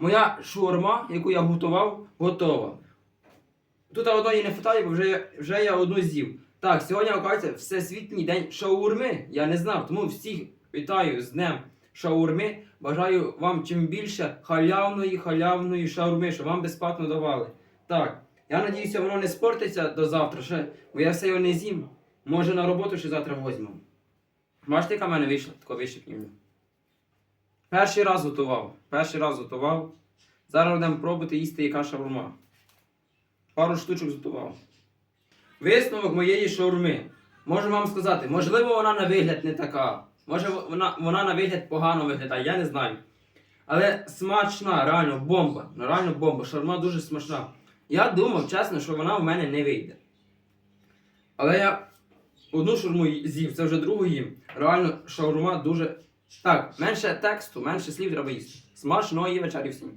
Моя шурма, яку я готував, готова. Тут одної не вистачає, бо вже, вже я одну з'їв. Так, сьогодні, оказується, всесвітній день шаурми. Я не знав, тому всіх вітаю з днем шаурми. Бажаю вам чим більше халявної, халявної шаурми, щоб вам безплатно давали. Так, я надіюся, воно не спортиться до завтра, ще, бо я все його не з'їм. Може на роботу ще завтра возьму. Бачите, яка в мене вийшла, тако вище пнівня. Перший раз готував. Перший раз готував. Зараз будемо пробувати їсти яка шаурма. Пару штучок готував. Висновок моєї шаурми. Можу вам сказати, можливо, вона на вигляд не така. Може вона, вона на вигляд погано виглядає, я не знаю. Але смачна, реально бомба. Ну, реально бомба. Шаурма дуже смачна. Я думав, чесно, що вона в мене не вийде. Але я одну шаурму з'їв, це вже другу їм. Реально, шаурма дуже. Так, менше тексту, менше слів треба їсти. Смачної вечері всім.